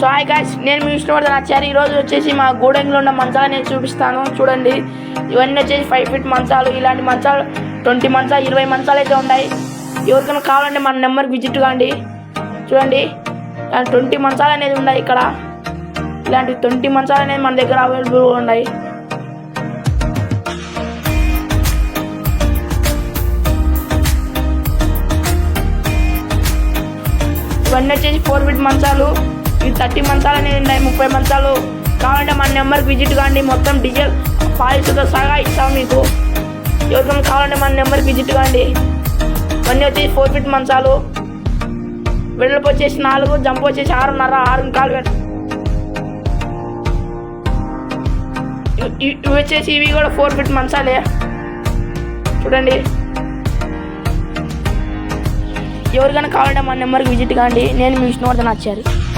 So hi guys నేను మీ విష్ణువర్ధన్ ఆచార్య ఈరోజు వచ్చేసి మా గూడెంలో ఉన్న మంచాలు నేను చూపిస్తాను. చూడండి. ఇవన్నీ వచ్చేసి ఫైవ్ ఫీట్ మంచాలు. ఇలాంటి మంచాలు ట్వంటీ మంచాలు ఇరవై మంచాలు అయితే ఉన్నాయి. ఎవరికైనా కావాలంటే మన నెంబర్కి విజిట్ కాండి. చూడండి. ట్వంటీ మంచాలు అనేది ఉన్నాయి ఇక్కడ. ఇలాంటి ట్వంటీ మంచాలు అనేది మన దగ్గర అవైలబుల్గా ఉన్నాయి. ఇవన్నీ వచ్చేసి ఫోర్ ఫీట్ మంచాలు. ఇవి థర్టీ మంచాలు అనేది ఉన్నాయి ముప్పై మంచాలు కావాలంటే మన నెంబర్కి విజిట్ కాండి. మొత్తం డీజిల్ పాలసీతో సహా ఇస్తాం మీకు. ఎవరికైనా కావాలంటే మన నెంబర్కి విజిట్ కాండి. ఇవన్నీ వచ్చేసి ఫోర్ ఫీట్ మంచాలు వెడల్పు వచ్చేసి నాలుగు జంప్ వచ్చేసి ఆరున్నర ఆరు కాలు ఇవి- వచ్చేసి ఇవి కూడా ఫోర్ ఫీట్ మంచాలే చూడండి. ఎవరికైనా కావాలంటే మన నెంబర్కి విజిట్ కాండి. నేను మీ విష్ణువర్ధన్ వచ్చారు